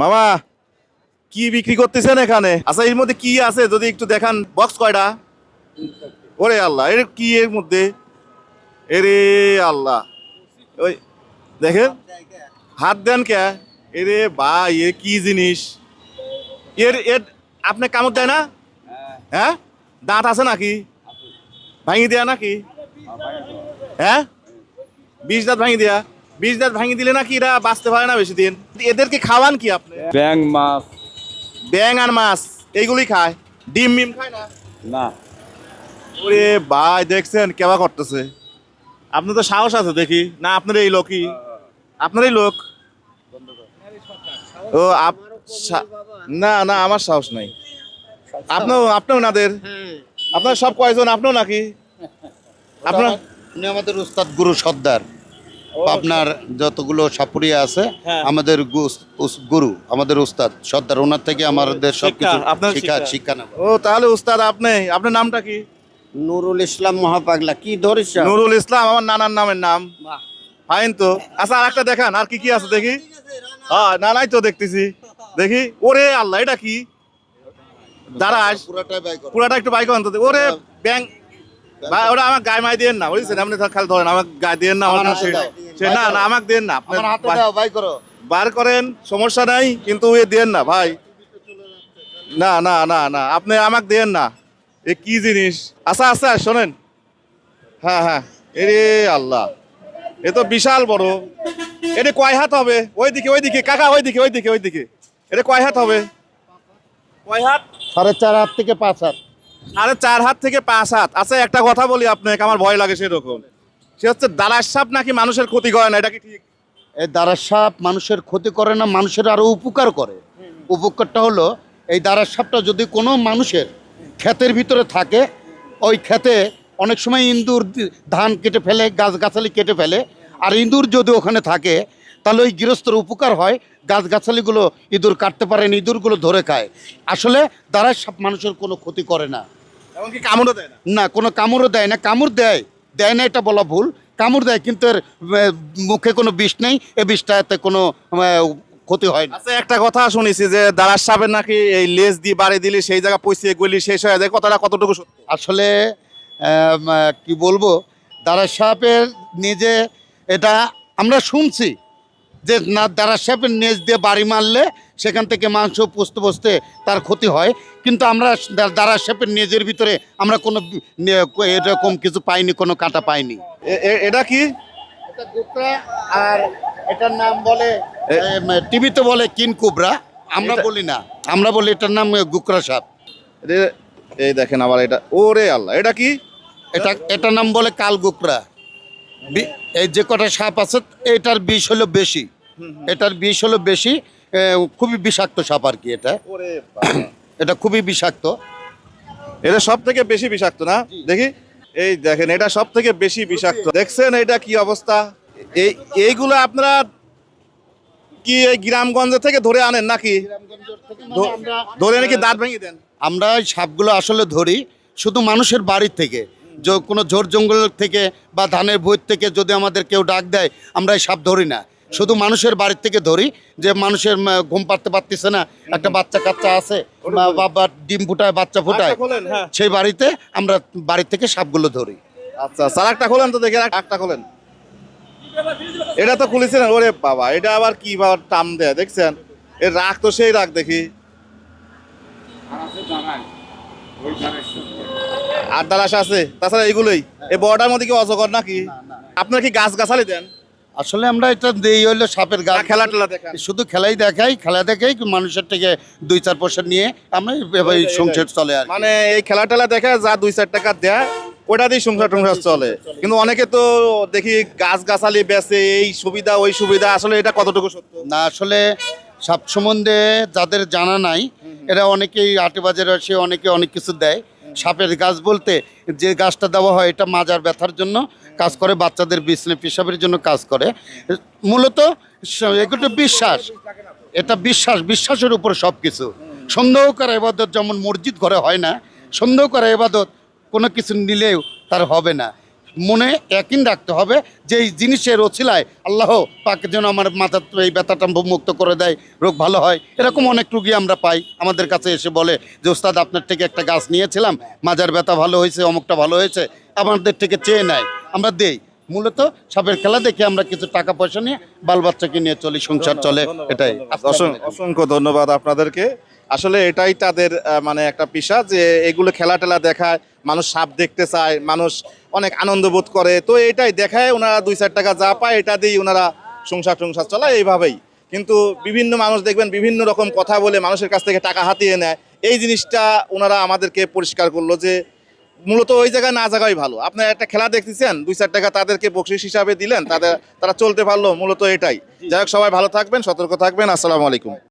মামা, কি বিক্রি করতেছেন এখানে? আচ্ছা এর মধ্যে কি আছে? যদি একটু দেখান বক্স কয়টা? ওরে আল্লাহ, এর কি এর মধ্যে? এরে আল্লাহ। ওই, দেখেন? হাত দেন কে? এরে ভাই, এ কি জিনিস? এর এর, আপনি কামড় দেয় না? হ্যাঁ? দাঁত আছে নাকি? ভাঙি দেয়া নাকি? হ্যাঁ? বিষ দাঁত ভাঙি দেয়া? বিষ দাঁত ভাঙি দিলে নাকি এরা বাঁচতে পারে না বেশি দিন? এদেরকে খাওয়ান কি আপনি? ব্যাং মাছ। ব্যাং আর মাছ এইগুলি খায়? ডিম মিম খায় না? না। ওরে ভাই দেখছেন কেবা করতেছে। আপনার তো সাহস আছে দেখি। না আপনার এই লোকই। আপনার এই লোক? ও আপ না না আমার সাহস নাই। আপনিও আপনিও নাদের? আপনার সব কয়জন আপনিও নাকি? আপনার আমাদের উস্তাদ গুরু সর্দার। আপনার যতগুলো সাপুরিয়া আছে হ্যাঁ। আমাদের গুরু আমাদের উস্তাদ সর্দার ওনার থেকে আমাদের সবকিছু শিক্ষা, শিক্ষা। নেব। ও তাহলে উস্তাদ আপনি আপনার নামটা কি? নুরুল ইসলাম মহাপাগলা কি ধরিস নুরুল ইসলাম আমার নানার নামের নাম। ফাইন তো। আচ্ছা আর একটা দেখান আর কি কি আছে দেখি? হ্যাঁ নানাই তো দেখতেছি। দেখি ওরে আল্লাহ এটা কি? দাঁড়াস। পুরাটা একটু বাইক অন্তত। ওরে ব্যাং ভাই ওরা আমার গায়ে মাই দিয়ে না বুঝছেন? আপনি তো খালি ধরেন আমার গায়ে দেন না আমার আমার সে না না আমাকে দেন না আপনি আমার হাতে দাও বাই করো। বার করেন সমস্যা নাই কিন্তু এ দেন না ভাই। না না না না আপনি আমাকে দেন না। এ কি জিনিস? আচ্ছা আচ্ছা শোনেন। হ্যাঁ হ্যাঁ এরে আল্লাহ। এ তো বিশাল বড়। এটা কয় হাত হবে? ওইদিকে ওইদিকে কাকা ওইদিকে ওইদিকে ওইদিকে। এটা কয় হাত হবে? কয় হাত? সাড়ে চার হাত থেকে পাঁচ হাত। আরে চার হাত থেকে পাঁচ হাত। আচ্ছা একটা কথা বলি আপনাকে আমার ভয় লাগে সেরকম। সে হচ্ছে দালার সাপ নাকি মানুষের ক্ষতি করে না এটা কি ঠিক? এই দ্বারা সাপ মানুষের ক্ষতি করে না মানুষের আরও উপকার করে। উপকারটা হলো এই দ্বারা সাপটা যদি কোনো মানুষের ক্ষেতের ভিতরে থাকে ওই ক্ষেতে অনেক সময় ইন্দুর ধান কেটে ফেলে গাছগাছালি কেটে ফেলে আর ইঁদুর যদি ওখানে থাকে তাহলে ওই গৃহস্থর উপকার হয় গাছগাছালিগুলো ইঁদুর কাটতে পারে না ইঁদুরগুলো ধরে খায়। আসলে দ্বারা সাপ মানুষের কোনো ক্ষতি করে না। এমনকি কামড়ও দেয় না। না কোনো কামড়ও দেয় না কামড় দেয় দেয় না এটা বলা ভুল। কামড় দেয় কিন্তু এর মুখে কোনো বিষ নেই এ বিষটা এতে কোনো ক্ষতি হয় না। আচ্ছা একটা কথা শুনেছি যে দাঁড়ার সাপের নাকি এই লেজ দিয়ে বাড়ি দিলে সেই জায়গায় পয়সা গলি শেষ হয়ে যায় কথাটা কতটুকু আসলে কি বলব দারা সাহেবের নিজে এটা আমরা শুনছি যে না দ্বারা সাহেবের নেজ দিয়ে বাড়ি মারলে সেখান থেকে মাংস পুষতে পুষতে তার ক্ষতি হয়। কিন্তু আমরা দ্বারা সাহেবের নেজের ভিতরে আমরা কোনো এরকম কিছু পাইনি কোনো কাঁটা পাইনি। এটা কি? আর এটার নাম বলে টিভিতে বলে কিন কুবরা। আমরা বলি না। আমরা বলি এটার নাম গুকরা সাপ। এই দেখেন আবার এটা ওরে আল্লাহ এটা কি? এটা এটার নাম বলে কাল গুকরা এই যে কটা সাপ আছে এটার বিষ হলো বেশি। এটার বিষ হলো বেশি খুবই বিষাক্ত সাপ আর কি এটা। এটা খুবই বিষাক্ত। এটা সব থেকে বেশি বিষাক্ত না? দেখি। এই দেখেন এটা সব থেকে বেশি বিষাক্ত। দেখছেন এটা কি অবস্থা? এই এইগুলো আপনারা কি এই গ্রামগঞ্জ থেকে ধরে আনেন নাকি? ধরে নাকি দাঁত ভেঙে দেন? আমরা এই সাপগুলো আসলে ধরি শুধু মানুষের বাড়ির থেকে। যে কোনো ঝোড় জঙ্গল থেকে বা ধানের বই থেকে যদি আমাদের কেউ ডাক দেয় আমরা এই সাপ ধরি না। শুধু মানুষের বাড়ির থেকে ধরি যে মানুষের ঘুম পাড়তে পারতেছে না একটা বাচ্চা কাচ্চা আছে বাবা ডিম ফুটায় বাচ্চা ফুটায় হ্যাঁ। সেই বাড়িতে আমরা বাড়ি থেকে সাপগুলো ধরি। আচ্ছা স্যার একটা খোলেন তো দেখি একটা খোলেন। এটা তো খুলেছিলেন ওরে বাবা এটা আবার কি বাবা টাম দেয় দেখছেন? এর রাগ তো সেই রাগ দেখি। আর দালাস আছে তাছাড়া এইগুলোই এই বড়টার মধ্যে কি অজগর নাকি? আপনার কি গাছ গাছালি দেন? আসলে আমরা এটা দেই হইল সাপের গা খেলা টেলা দেখান। শুধু খেলাই দেখাই খেলা দেখাই মানুষের থেকে দুই চার পয়সা নিয়ে আমরা সংসার চলে আর মানে এই খেলা টেলা দেখে যা দুই চার টাকা দেয় ওটা দিয়ে সংসার টংসার চলে। কিন্তু অনেকে তো দেখি গাছ গাছালি বেচে এই সুবিধা ওই সুবিধা আসলে এটা কতটুকু সত্য? না আসলে সাপ সম্বন্ধে যাদের জানা নাই এরা অনেকেই আটে বাজারে আসে অনেকে অনেক কিছু দেয়। সাপের গাছ বলতে যে গাছটা দেওয়া হয় এটা মাজার ব্যথার জন্য কাজ করে, বাচ্চাদের বিছনে পেশাবের জন্য কাজ করে। মূলত এগুলো বিশ্বাস। এটা বিশ্বাস, বিশ্বাসের উপর সব কিছু সন্দেহ করা এবাদত যেমন মসজিদ ঘরে হয় না, সন্দেহ করা এবাদত কোনো কিছু নিলেও তার হবে না। মনে একই রাখতে হবে যে এই জিনিসের ওছিলায় আল্লাহ পাকে যেন আমার মাথা এই ব্যথাটা মুক্ত করে দেয়, রোগ ভালো হয়। এরকম অনেক রুগী আমরা পাই। আমাদের কাছে এসে বলে যে, ওস্তাদ, আপনার থেকে একটা গাছ নিয়েছিলাম। মাজার ব্যথা ভালো হয়েছে, অমুকটা ভালো হয়েছে। আমাদের থেকে চেয়ে নেয়। আমরা দেই। মূলত সাপের খেলা দেখে আমরা কিছু টাকা পয়সা নিয়ে বাল বাচ্চাকে নিয়ে চলি সংসার চলে এটাই। অসং- অসংখ্য ধন্যবাদ আপনাদেরকে। আসলে এটাই তাদের মানে একটা পেশা যে এগুলো খেলা টেলা দেখায় মানুষ সাপ দেখতে চায় মানুষ অনেক আনন্দ বোধ করে। তো এটাই দেখায় ওনারা দুই চার টাকা যা পায় এটা দিয়েই ওনারা সংসার সংসার চলায় এইভাবেই। কিন্তু বিভিন্ন মানুষ দেখবেন বিভিন্ন রকম কথা বলে মানুষের কাছ থেকে টাকা হাতিয়ে নেয়। এই জিনিসটা ওনারা আমাদেরকে পরিষ্কার করল যে মূলত ওই জায়গায় না জায়গায় ভালো। আপনার একটা খেলা দেখতেছেন দুই চার টাকা তাদেরকে বকশিস হিসাবে দিলেন তাদের তারা চলতে পারল মূলত এটাই। যাই হোক সবাই ভালো থাকবেন সতর্ক থাকবেন আসসালামু আলাইকুম।